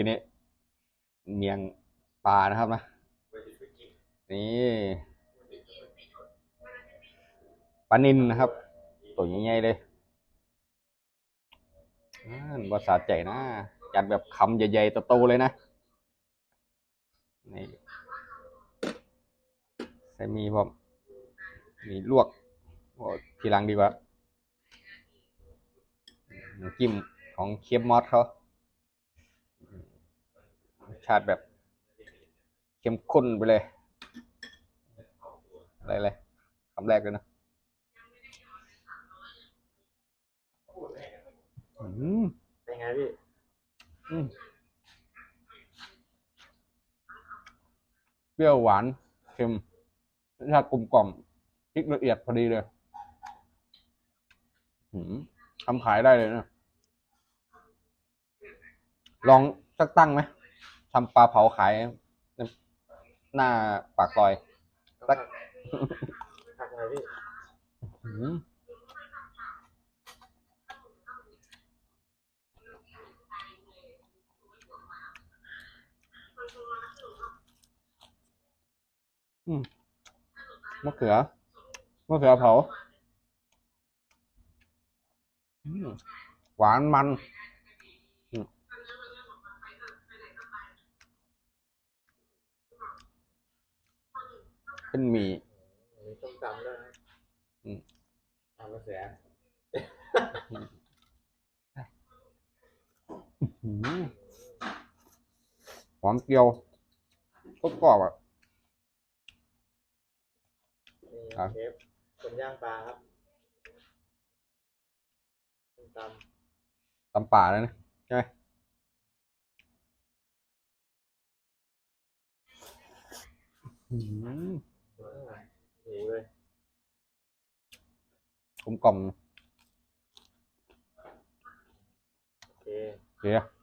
ทีนี้เมียงปลานะครับนะนี่ปลานินนะครับ ตัวใหญ่ๆเลยอ่าบาใจนะจัดแบบคำใหญ่ๆโตๆเลยนะนี่ใส่มีผมมีลวกทีหลังดีกว่าน้ำจิ้มของเคียบมอสเขาาติแบบเข้มข้นไปเลย อะไรเลยคำแรกเลยนะอืมเป็นไงพี่อืมเปรี้ยวหวานเค็มรสชาติกลมกล่อมพริกละเอียดพอดีเลยหืมทำขายได้เลยนะ ลองสักตั้งไหม ทำปลาเผาขายหน้าปากซอยสักหักไงพี่หืมอืมมะเขือมะเขือเผาอืมหวานมันอืม เป็นหมี่ มีส้มตำด้วยนะอืมตำกระแสหืมหอมเจียวก็กรอบๆอะ นี่ครับ เชฟคนย่างปลาครับส้มตตำป่าแล้วนะใช่ไหมหืมำอืมหิวเลยกลมกล่อ มโอเคโอเค